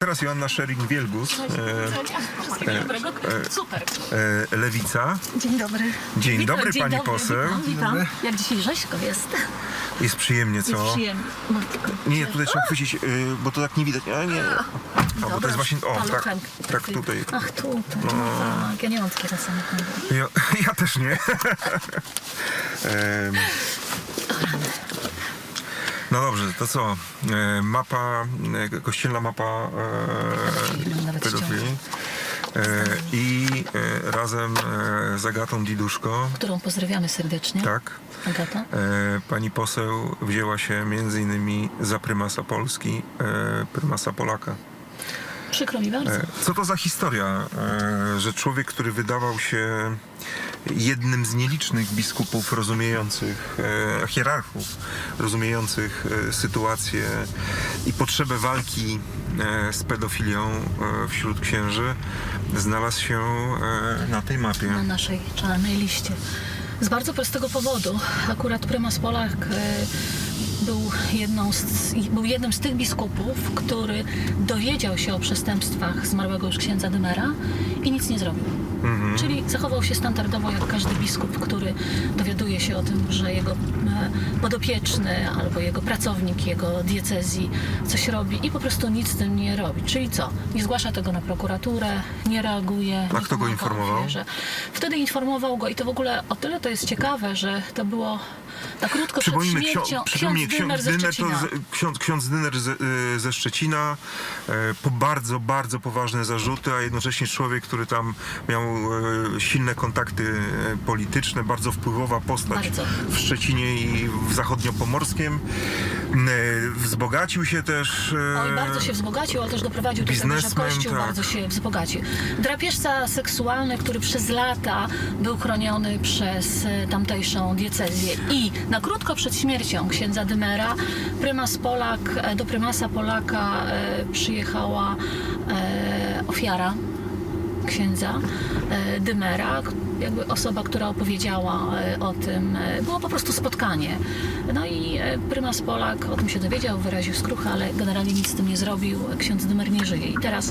Teraz Joanna Szering-Wielgus, dobrego. Super. e, Lewica. Dzień dobry. Dzień Witam, dobry, dzień pani dobry, poseł. Witam, witam. Jak dzisiaj rzeźko jest. Jest przyjemnie, co? Jest przyjemnie. Matko. Nie, nie, tutaj trzeba chwycić, y, bo to tak nie widać. A nie. A, bo to Dobra, jest właśnie. O, tak, tak tutaj. Ach, tu, tu. No. Tak, ja nie mam takiego samochodu. Ja, ja też nie. Em, no dobrze, to co? E, Mapa, e, kościelna mapa e, Pedofilii, I razem z Agatą Diduszko, Którą pozdrawiamy serdecznie. tak? Agata. Pani poseł wzięła się między innymi za prymasa Polski, prymasa Polaka. Przykro mi bardzo. E, Co to za historia, e, że człowiek, który wydawał się jednym z nielicznych biskupów rozumiejących, e, hierarchów, rozumiejących sytuację i potrzebę walki z pedofilią wśród księży, znalazł się na tej mapie. na naszej czarnej liście. Z bardzo prostego powodu. Akurat prymas Polak był, jedną z, był jednym z tych biskupów, który dowiedział się o przestępstwach zmarłego już księdza Dymera i nic nie zrobił. Czyli zachował się standardowo jak każdy biskup, który dowiaduje się o tym, że jego podopieczny albo jego pracownik jego diecezji coś robi i po prostu nic z tym nie robi. Czyli co? Nie zgłasza tego na prokuraturę, nie reaguje. A kto go informował? Wtedy informował go i to w ogóle o tyle to jest ciekawe, że to było na krótko przed śmiercią ksiądz, ksiądz Dyner, to Szczecina. z, ksiądz, ksiądz Dyner ze, y, ze Szczecina e, po bardzo, bardzo poważne zarzuty, a jednocześnie człowiek, który tam miał e, silne kontakty e, polityczne, bardzo wpływowa postać Bardzo. w Szczecinie i w zachodniopomorskim. E, wzbogacił się też. e, Oj, bardzo się wzbogacił, ale też doprowadził do tego, że Kościół tak. bardzo się wzbogacił. Drapieżca seksualny, który przez lata był chroniony przez e, tamtejszą diecezję i na krótko przed śmiercią księdza Dymera prymas Polak, do prymasa Polaka przyjechała ofiara księdza Dymera, jakby osoba, która opowiedziała e, o tym, e, było po prostu spotkanie. No i e, prymas Polak o tym się dowiedział, wyraził skruchę, ale generalnie nic z tym nie zrobił. Ksiądz Dymer nie żyje. I teraz,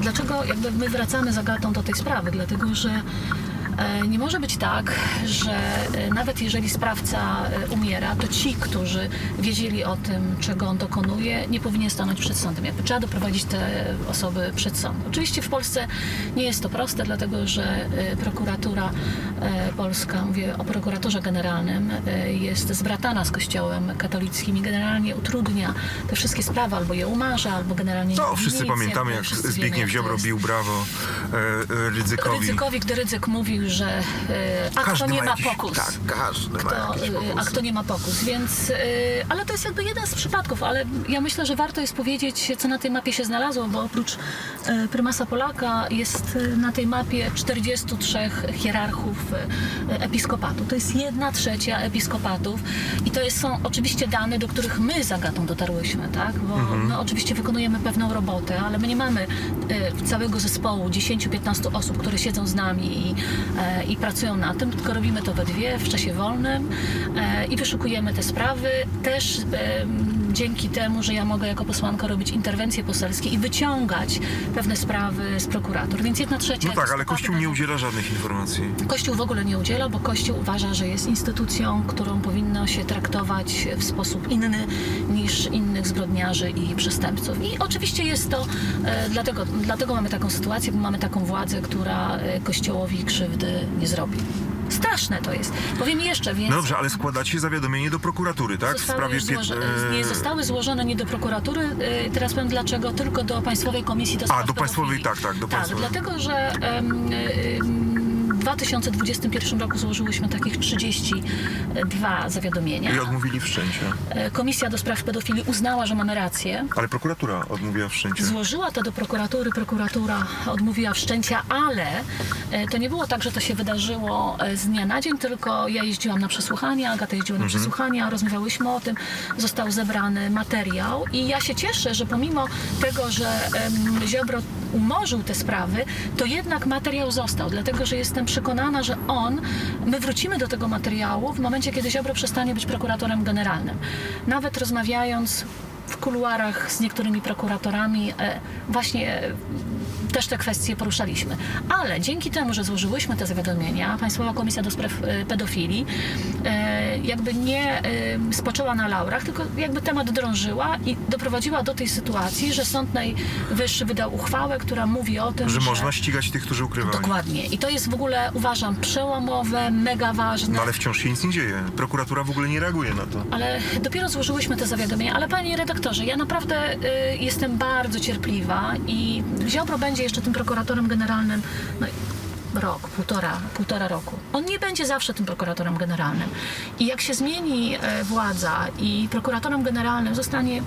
dlaczego jakby my wracamy z Agatą do tej sprawy? Dlatego, że nie może być tak, że e, nawet jeżeli sprawca e, umiera, to ci, którzy wiedzieli o tym, czego on dokonuje, nie powinien stanąć przed sądem. Jakby trzeba doprowadzić te osoby przed sąd. Oczywiście w Polsce nie jest to proste, dlatego że e, prokuratura e, polska, mówię o prokuratorze generalnym, e, jest zbratana z kościołem katolickim i generalnie utrudnia te wszystkie sprawy, albo je umarza, albo generalnie No, nie wszyscy nic, pamiętamy, jak Zbigniew jak to Ziobro bił brawo e, e, Rydzykowi. Rydzykowi, gdy Rydzyk mówił, że e, a kto Każdy nie ma ma jakiś, pokus. Tak, każdy ma Kto, jakiś y, pokus. a kto nie ma pokus, więc, y, ale to jest jakby jeden z przypadków, ale ja myślę, że warto jest powiedzieć, co na tej mapie się znalazło, bo oprócz y, prymasa Polaka jest y, na tej mapie 43 hierarchów y, episkopatu. To jest jedna trzecia episkopatów i to jest, są oczywiście dane, do których my z Agatą dotarłyśmy, tak? Bo my oczywiście wykonujemy pewną robotę, ale my nie mamy y, całego zespołu 10-15 osób, które siedzą z nami i, e, i pracują na tym, tylko robimy to we dwie w czasie wolnym e, i wyszukujemy te sprawy. Też e, dzięki temu, że ja mogę jako posłanka robić interwencje poselskie i wyciągać pewne sprawy z prokuratur. Więc jedna trzecia. No tak, ale Kościół nie udziela żadnych informacji. Kościół w ogóle nie udziela, bo Kościół uważa, że jest instytucją, którą powinno się traktować w sposób inny niż innych zbrodniarzy i przestępców. I oczywiście jest to, e, dlatego, dlatego mamy taką sytuację, bo mamy taką władzę, która e, Kościołowi krzywdy nie zrobi. Straszne to jest. Powiem jeszcze, więc... No dobrze, ale składacie zawiadomienie do prokuratury, tak? W Zostały sprawie już złoże, piet- nie zostały złożone nie do prokuratury, y, teraz powiem dlaczego, tylko do Państwowej Komisji do Spraw do Państwowej, Pedofilii. tak, tak, do Tak, Państwowej. dlatego, że em, w 2021 roku złożyłyśmy takich 32 zawiadomienia. I odmówili wszczęcia. E, Komisja do Spraw Pedofilii uznała, że mamy rację. Ale prokuratura odmówiła wszczęcia. Złożyła to do prokuratury, prokuratura odmówiła wszczęcia, ale e, to nie było tak, że to się wydarzyło e, z dnia na dzień, tylko ja jeździłam na przesłuchania, Agata jeździła na przesłuchania, rozmawiałyśmy o tym, został zebrany materiał i ja się cieszę, że pomimo tego, że em, Ziobro umorzył te sprawy, to jednak materiał został, dlatego że jestem przekonana, że on, my wrócimy do tego materiału w momencie, kiedy Ziobro przestanie być prokuratorem generalnym. Nawet rozmawiając w kuluarach z niektórymi prokuratorami e, właśnie e, też te kwestie poruszaliśmy. Ale dzięki temu, że złożyłyśmy te zawiadomienia, Państwowa Komisja do Spraw e, Pedofilii jakby nie spoczęła na laurach, tylko jakby temat drążyła i doprowadziła do tej sytuacji, że Sąd Najwyższy wydał uchwałę, która mówi o tym, Że można ścigać tych, którzy ukrywali. Dokładnie. I to jest w ogóle, uważam, przełomowe, mega ważne. No ale wciąż się nic nie dzieje. Prokuratura w ogóle nie reaguje na to. Ale dopiero złożyłyśmy te zawiadomienia. Ale panie redaktorze, ja naprawdę y, jestem bardzo cierpliwa i Ziobro będzie jeszcze tym prokuratorem generalnym no, rok, półtora, półtora roku. On nie będzie zawsze tym prokuratorem generalnym. I jak się zmieni e, władza i prokuratorem generalnym zostanie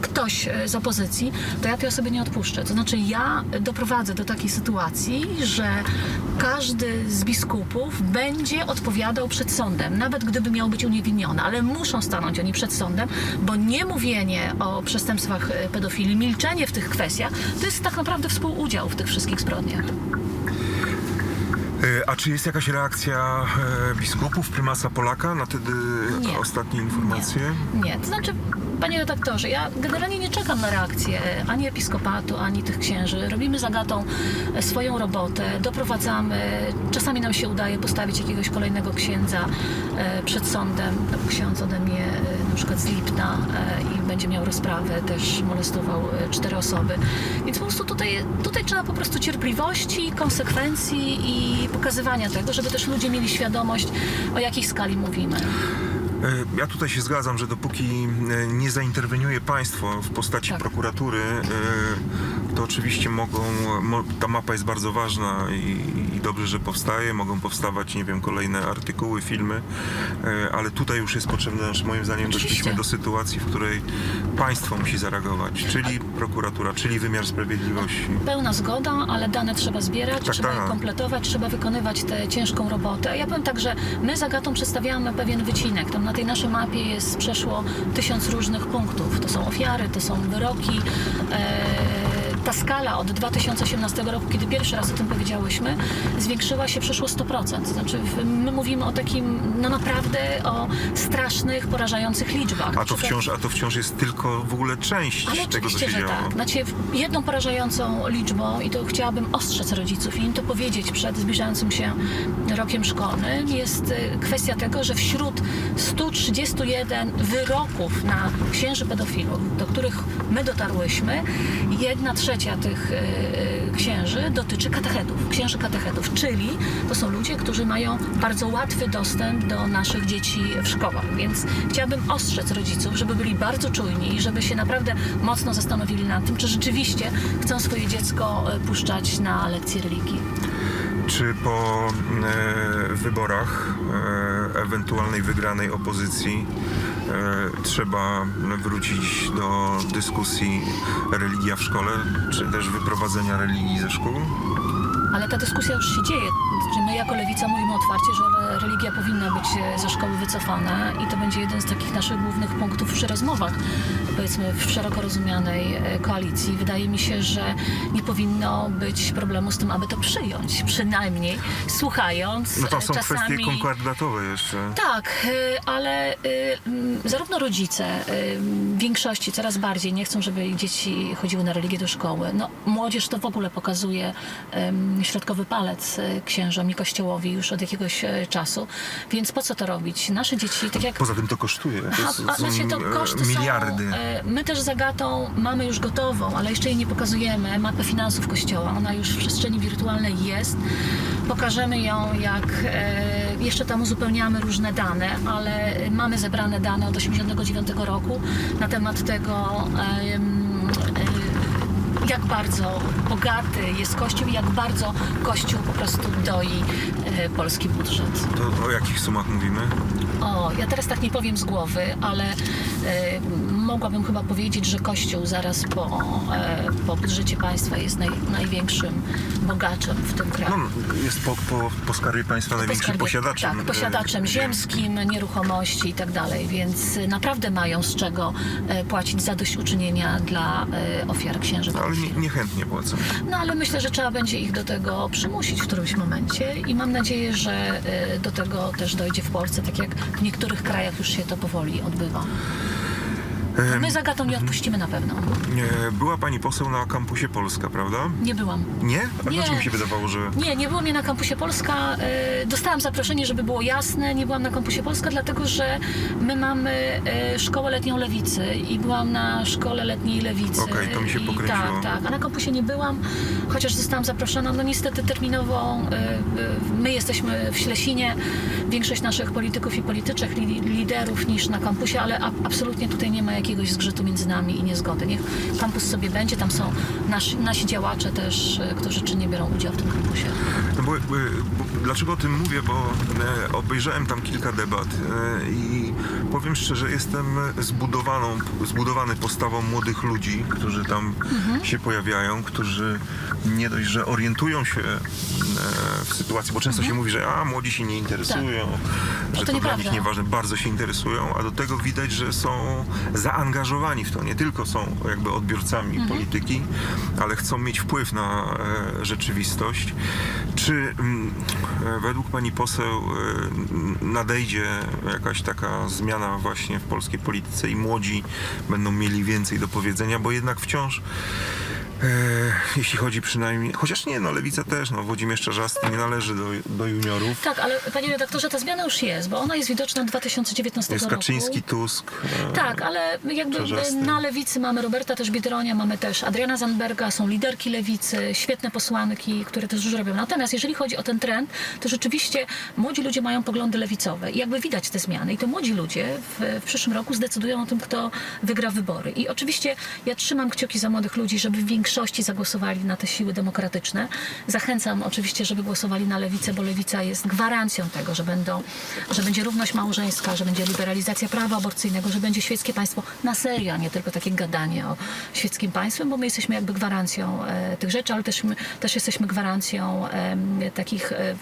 ktoś e, z opozycji, to ja tej osoby nie odpuszczę. To znaczy ja doprowadzę do takiej sytuacji, że każdy z biskupów będzie odpowiadał przed sądem, nawet gdyby miał być uniewinniony, ale muszą stanąć oni przed sądem, bo nie mówienie o przestępstwach e, pedofilii, milczenie w tych kwestiach, to jest tak naprawdę współudział w tych wszystkich zbrodniach. E, A czy jest jakaś reakcja biskupów, prymasa Polaka na te Nie. ostatnie informacje? Nie, to znaczy, panie redaktorze, ja generalnie nie czekam na reakcję ani episkopatu, ani tych księży. Robimy z Agatą e, swoją robotę, doprowadzamy. Czasami nam się udaje postawić jakiegoś kolejnego księdza e, przed sądem. Ksiądz ode mnie, e, na przykład z Lipna i będzie miał rozprawę, też molestował cztery osoby. Więc po prostu tutaj, tutaj trzeba po prostu cierpliwości, konsekwencji i pokazywania tego, żeby też ludzie mieli świadomość, o jakiej skali mówimy. E, Ja tutaj się zgadzam, że dopóki e, nie zainterweniuje państwo w postaci Tak. prokuratury, e, to oczywiście mogą, mo- ta mapa jest bardzo ważna i, i dobrze, że powstaje, mogą powstawać, nie wiem, kolejne artykuły, filmy, e, ale tutaj już jest potrzebne, moim zdaniem Oczywiście. doszliśmy do sytuacji, w której państwo musi zareagować, czyli prokuratura, czyli wymiar sprawiedliwości. Pełna zgoda, ale dane trzeba zbierać, Tak, trzeba tak. je kompletować, trzeba wykonywać tę ciężką robotę. Ja powiem tak, że my z Agatą przedstawiamy pewien wycinek. Tam na tej naszej mapie jest przeszło tysiąc różnych punktów. To są ofiary, to są wyroki. E, ta skala od 2018 roku, kiedy pierwszy raz o tym powiedziałyśmy, zwiększyła się przeszło 100%. Znaczy my mówimy o takim, no naprawdę o strasznych, porażających liczbach. A to wciąż, a to wciąż jest tylko w ogóle część ale tego, co się że działo. tak. Znaczy, jedną porażającą liczbą, i to chciałabym ostrzec rodziców i im to powiedzieć przed zbliżającym się rokiem szkolnym, jest y, kwestia tego, że wśród 131 wyroków na księży pedofilów, do których my dotarłyśmy, jedna trzecia tych y, y, księży dotyczy katechetów, księży katechetów, czyli to są ludzie, którzy mają bardzo łatwy dostęp do naszych dzieci w szkołach. Więc chciałabym ostrzec rodziców, żeby byli bardzo czujni i żeby się naprawdę mocno zastanowili nad tym, czy rzeczywiście chcą swoje dziecko e, puszczać na lekcje religii. Czy po e, wyborach e, ewentualnej wygranej opozycji e, trzeba wrócić do dyskusji religia w szkole, czy też wyprowadzenia religii ze szkół? Ale ta dyskusja już się dzieje. Znaczy my jako lewica mówimy otwarcie, że religia powinna być ze szkoły wycofana i to będzie jeden z takich naszych głównych punktów przy rozmowach, powiedzmy w szeroko rozumianej e, koalicji. Wydaje mi się, że nie powinno być problemu z tym, aby to przyjąć, przynajmniej słuchając No e, są czasami... kwestie konkordatowe jeszcze. Tak, y, ale zarówno rodzice w większości coraz bardziej nie chcą, żeby ich dzieci chodziły na religię do szkoły. No, młodzież to w ogóle pokazuje środkowy palec księżom i kościołowi już od jakiegoś czasu. Więc po co to robić? Nasze dzieci, tak jak Poza tym to kosztuje. To, a, a, znaczy to e, koszty miliardy. są. E, My też z Agatą mamy już gotową, ale jeszcze jej nie pokazujemy, mapę finansów Kościoła. Ona już w przestrzeni wirtualnej jest. Pokażemy ją, jak e, jeszcze tam uzupełniamy różne dane, ale mamy zebrane dane od 1989 roku na temat tego. e, jak bardzo bogaty jest Kościół i jak bardzo Kościół po prostu doi polski budżet. To o jakich sumach mówimy? O, ja teraz tak nie powiem z głowy, ale e, mogłabym chyba powiedzieć, że Kościół zaraz po, e, po budżecie państwa jest naj, największym bogaczem w tym kraju. No, jest po, po, po skarbie państwa największym Skarbie- posiadaczem. Tak, posiadaczem e, ziemskim, nieruchomości i tak dalej, więc e, naprawdę mają z czego e, płacić zadośćuczynienia dla e, ofiar księży. Ale nie, niechętnie płacą. No ale myślę, że trzeba będzie ich do tego przymusić w którymś momencie i mam nadzieję, że e, do tego też dojdzie w Polsce, tak jak w niektórych krajach już się to powoli odbywa. My z Agatą nie odpuścimy na pewno. E, Była pani poseł na kampusie Polska, prawda? Nie byłam. Nie? A Nie. dlaczego mi się wydawało, że... Nie, nie było mnie na kampusie Polska. E, Dostałam zaproszenie, żeby było jasne. Nie byłam na kampusie Polska, dlatego że my mamy e, szkołę letnią lewicy i byłam na szkole letniej lewicy. Okej, to mi się I pokręciło. Tak, tak. A na kampusie nie byłam, chociaż zostałam zaproszona. No niestety terminowo e, e, my jesteśmy w Ślesinie. Większość naszych polityków i polityczek, li, liderów niż na kampusie, ale a, absolutnie tutaj nie ma jakiegoś zgrzytu między nami i niezgody. Niech kampus sobie będzie. Tam są nasi, nasi działacze też, e, którzy czynnie biorą udział w tym kampusie. No bo, bo, bo, dlaczego o tym mówię? Bo e, obejrzałem tam kilka debat e, i powiem szczerze, jestem zbudowaną, zbudowany postawą młodych ludzi, którzy tam Mhm. się pojawiają, którzy nie dość, że orientują się e, w sytuacji, bo często się mówi, że a, młodzi się nie interesują, że to to, dla nich nieważne, bardzo się interesują, a do tego widać, że są zaangażowani w to, nie tylko są jakby odbiorcami Mhm. polityki, ale chcą mieć wpływ na e, rzeczywistość. Czy mm, e, według pani poseł nadejdzie jakaś taka zmiana właśnie w polskiej polityce i młodzi będą mieli więcej do powiedzenia, bo jednak wciąż jeśli chodzi przynajmniej, chociaż nie, no lewica też, no Włodzimierz Czarzasty nie należy do, do juniorów. Tak, ale panie redaktorze, ta zmiana już jest, bo ona jest widoczna od 2019 Jest roku. Kaczyński, Tusk. e, Tak, ale jakby Czarzasty. na lewicy mamy Roberta też Biedronia, mamy też Adriana Zandberga, są liderki lewicy, świetne posłanki, które też dużo robią. Natomiast jeżeli chodzi o ten trend, to rzeczywiście młodzi ludzie mają poglądy lewicowe i jakby widać te zmiany. I to młodzi ludzie w, w przyszłym roku zdecydują o tym, kto wygra wybory. I oczywiście ja trzymam kciuki za młodych ludzi, żeby w większości zagłosowali na te siły demokratyczne. Zachęcam oczywiście, żeby głosowali na lewicę, bo lewica jest gwarancją tego, że, będą, że będzie równość małżeńska, że będzie liberalizacja prawa aborcyjnego, że będzie świeckie państwo na serio, a nie tylko takie gadanie o świeckim państwie, bo my jesteśmy jakby gwarancją e, tych rzeczy, ale też, my, też jesteśmy gwarancją em, takich e,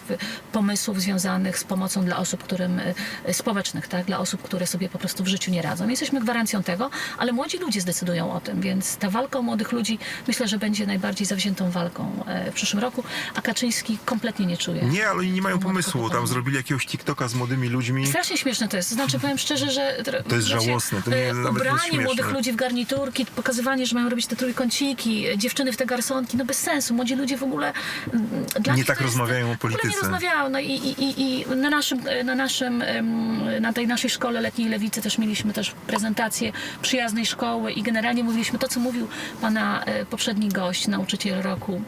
pomysłów związanych z pomocą dla osób, którym e, społecznych, tak? dla osób, które sobie po prostu w życiu nie radzą. Jesteśmy gwarancją tego, ale młodzi ludzie zdecydują o tym, więc ta walka o młodych ludzi myślę, że będzie najbardziej zawziętą walką e, w przyszłym roku, a Kaczyński kompletnie nie czuje. Nie, ale oni nie mają pomysłu. Tam zrobili jakiegoś TikToka z młodymi ludźmi. Strasznie śmieszne to jest. Znaczy, powiem szczerze, że. To jest żałosne, to nie- e, jest Ubranie młodych ludzi w garniturki, pokazywanie, że mają robić te trójkąciki, e, dziewczyny w te garsonki, no bez sensu. Młodzi ludzie w ogóle. mm, Dla Nie tak rozmawiają o W ogóle polityce. nie rozmawiają. No i, i, i, na naszym, na naszym, na tej naszej szkole letniej lewicy też mieliśmy też prezentację przyjaznej szkoły i generalnie mówiliśmy to, co mówił pana e, poprzedni gość, nauczyciel roku.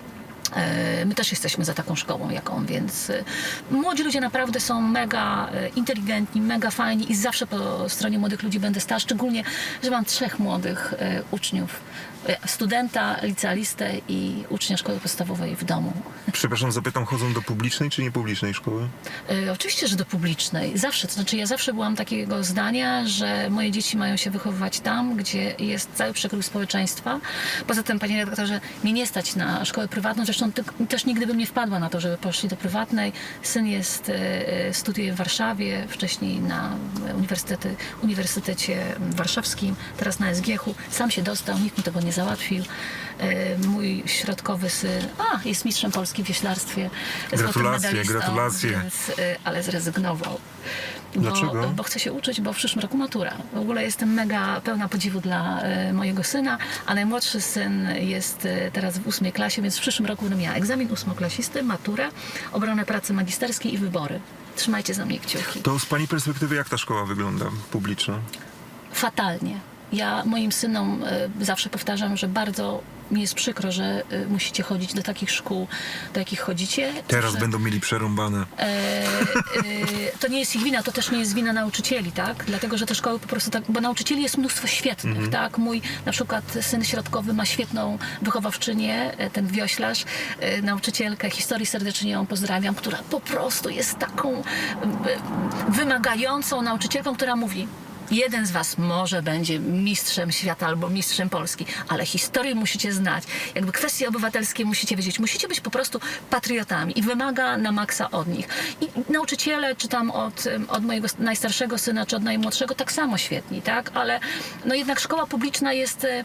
E, My też jesteśmy za taką szkołą jak on, więc e, młodzi ludzie naprawdę są mega e, inteligentni, mega fajni i zawsze po stronie młodych ludzi będę stała, szczególnie, że mam trzech młodych uczniów. Studenta, licealistę i ucznia szkoły podstawowej w domu. Przepraszam, zapytam, chodzą do publicznej czy niepublicznej szkoły? E, Oczywiście, że do publicznej. Zawsze. To znaczy, ja zawsze byłam takiego zdania, że moje dzieci mają się wychowywać tam, gdzie jest cały przekrój społeczeństwa. Poza tym, panie redaktorze, mnie nie stać na szkołę prywatną. Zresztą ty, też nigdy bym nie wpadła na to, żeby poszli do prywatnej. Syn jest, e, e, studiuje w Warszawie, wcześniej na Uniwersytety, Uniwersytecie Warszawskim, teraz na SGH-u. Sam się dostał, nikt mi tego nie załatwił. E, Mój środkowy syn a, jest mistrzem Polski w wieślarstwie. Gratulacje, gratulacje. Więc, y, ale zrezygnował. Dlaczego? Bo, bo chce się uczyć, bo w przyszłym roku matura. W ogóle jestem mega pełna podziwu dla y, mojego syna, a najmłodszy syn jest teraz w ósmej klasie, więc w przyszłym roku będę miała egzamin ósmoklasisty, maturę, obronę pracy magisterskiej i wybory. Trzymajcie za mnie kciuki. To z pani perspektywy jak ta szkoła wygląda publiczna? Fatalnie. Ja moim synom y, zawsze powtarzam, że bardzo mi jest przykro, że y, musicie chodzić do takich szkół, do jakich chodzicie. Teraz że... będą mieli przerąbane. E, e, to nie jest ich wina, to też nie jest wina nauczycieli, tak? Dlatego, że te szkoły po prostu tak, bo nauczycieli jest mnóstwo świetnych, tak? Mój na przykład syn środkowy ma świetną wychowawczynię, e, ten wioślarz, e, nauczycielkę historii serdecznie ją pozdrawiam, która po prostu jest taką e, wymagającą nauczycielką, która mówi Jeden z was może będzie mistrzem świata albo mistrzem Polski, ale historię musicie znać. Jakby kwestie obywatelskie musicie wiedzieć. Musicie być po prostu patriotami i wymaga na maksa od nich. I nauczyciele, czy tam od, od mojego najstarszego syna, czy od najmłodszego, tak samo świetni, tak? Ale no jednak szkoła publiczna jest... e, e,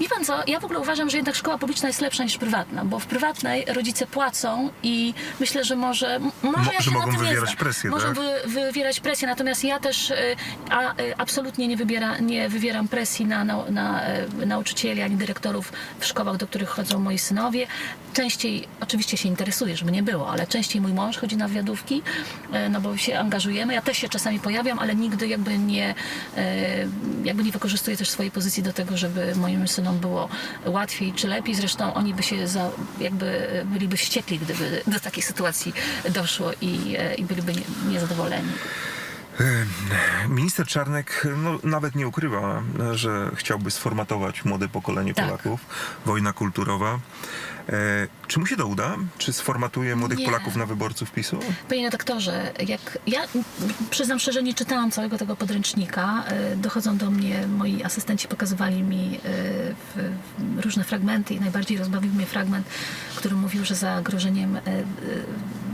Wie pan co, ja w ogóle uważam, że jednak szkoła publiczna jest lepsza niż prywatna, bo w prywatnej rodzice płacą i myślę, że może... może Mo- ja że mogą wywierać presję, Mogą tak? wy, wywierać presję, natomiast ja też y, A y, absolutnie nie, wybiera, nie wywieram presji na, na, na e, nauczycieli ani dyrektorów w szkołach, do których chodzą moi synowie. Częściej, oczywiście się interesuję, żeby nie było, ale częściej mój mąż chodzi na wywiadówki, e, no bo się angażujemy. Ja też się czasami pojawiam, ale nigdy jakby nie, e, jakby nie wykorzystuję też swojej pozycji do tego, żeby moim synom było łatwiej czy lepiej. Zresztą oni by się za, jakby byliby wściekli, gdyby do takiej sytuacji doszło i, e, i byliby nie- niezadowoleni. Minister Czarnek no, nawet nie ukrywa, że chciałby sformatować młode pokolenie Tak. Polaków. Wojna kulturowa. E, czy mu się to uda? Czy sformatuje młodych Nie. Polaków na wyborców PiSu? Panie redaktorze, jak ja przyznam szczerze, nie czytałam całego tego podręcznika. E, Dochodzą do mnie, moi asystenci pokazywali mi e, różne fragmenty i najbardziej rozbawił mnie fragment, który mówił, że zagrożeniem e,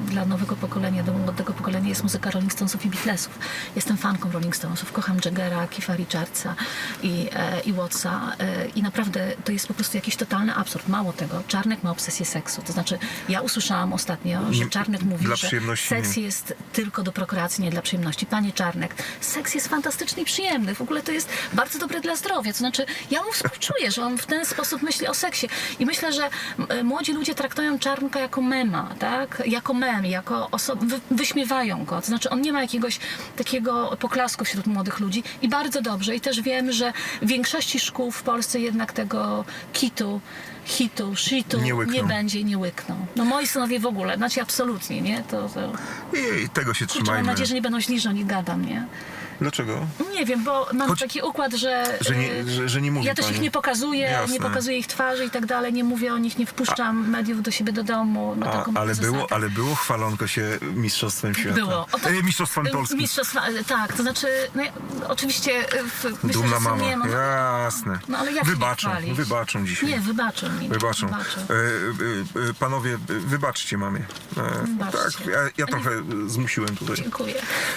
dla nowego pokolenia, do młodego pokolenia jest muzyka Rolling Stonesów i Beatlesów. Jestem fanką Rolling Stonesów, kocham Jaggera, Keefa Richardsa i, e, i Wattsa e, i naprawdę to jest po prostu jakiś totalny absurd. Mało tego, Czarnek ma obsesję seksu. To znaczy, ja usłyszałam ostatnio, że Nie- Czarnek mówi, dla że seks jest tylko do prokreacji, nie dla przyjemności. Panie Czarnek, seks jest fantastyczny i przyjemny. W ogóle to jest bardzo dobre dla zdrowia. To znaczy, ja mu współczuję, że on w ten sposób myśli o seksie. I myślę, że m, młodzi ludzie traktują Czarnka jako mema, tak? Jako mem, jako oso- wy, wyśmiewają go. To znaczy, on nie ma jakiegoś takiego poklasku wśród młodych ludzi i bardzo dobrze. I też wiem, że w większości szkół w Polsce jednak tego kitu, hitu, shitu Nie łykną. nie będzie, nie łykną. No moi synowie w ogóle, znaczy absolutnie, nie? To, to... I tego się Kurczę, mam nadzieję, że nie będą źli, że gadam, nie? Dlaczego? Nie wiem, bo mam Choć- taki układ, że... Że nie, y, że, że nie mówi ja też pani. ich nie pokazuję, Jasne. nie pokazuję ich twarzy i tak dalej, nie mówię o nich, nie wpuszczam mediów do siebie do domu. A, taką ale, zasadę. było, ale było chwalonko się Mistrzostwem Świata. Było. O, tak. e, mistrzostwem Y, Polski. Mistrzostwa, y, tak, to znaczy, no, ja- oczywiście w, myślę, Dumna że mama. Nie, no, Jasne. no ale jak się nie wybaczą, chwalić? wybaczą dzisiaj. Nie, wybaczą mi. Wybaczą. E, e, e, panowie, e, wybaczcie mamie. E, Wybaczcie. tak, ja, ja trochę zmusiłem tutaj. Dziękuję.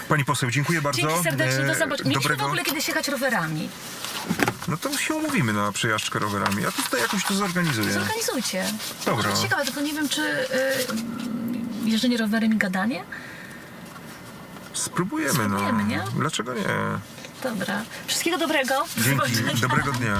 Pani poseł, dziękuję bardzo. Dzięki Mieliśmy w Dobrego. ogóle kiedyś jechać rowerami. No to się umówimy na przejażdżkę rowerami. Ja tutaj jakoś to zorganizuję. Zorganizujcie. Dobra. Może ciekawe, tylko nie wiem, czy y, jeżdżenie rowerem i gadanie? Spróbujemy, Spróbujemy, no. nie? Dlaczego nie? Dobra. Wszystkiego dobrego. Do Dzięki. Dobrego dnia.